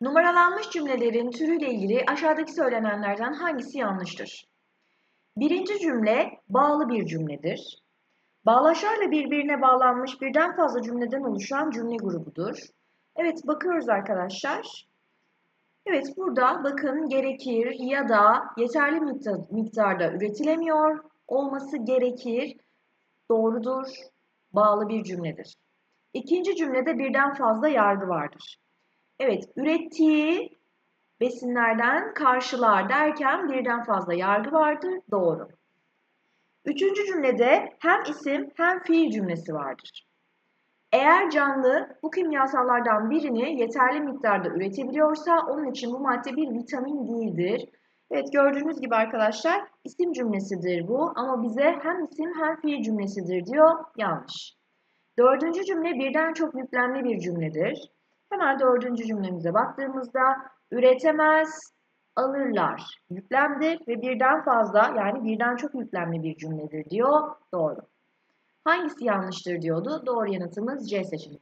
Numaralanmış cümlelerin türüyle ilgili aşağıdaki söylenenlerden hangisi yanlıştır? Birinci cümle bağlı bir cümledir. Bağlaçlarla birbirine bağlanmış birden fazla cümleden oluşan cümle grubudur. Evet bakıyoruz arkadaşlar. Evet burada bakın gerekir ya da yeterli miktarda üretilemiyor olması gerekir. Doğrudur. Bağlı bir cümledir. İkinci cümlede birden fazla yargı vardır. Evet, ürettiği besinlerden karşılar derken birden fazla yargı vardır. Doğru. Üçüncü cümlede hem isim hem fiil cümlesi vardır. Eğer canlı bu kimyasallardan birini yeterli miktarda üretebiliyorsa onun için bu madde bir vitamin değildir. Evet gördüğünüz gibi arkadaşlar isim cümlesidir bu ama bize hem isim hem fiil cümlesidir diyor. Yanlış. Dördüncü cümle birden çok yüklemli bir cümledir. Hemen dördüncü cümlemize baktığımızda üretemez, alırlar. Yüklemdir ve birden fazla yani birden çok yüklemli bir cümledir diyor. Doğru. Hangisi yanlıştır diyordu? Doğru yanıtımız C seçeneği.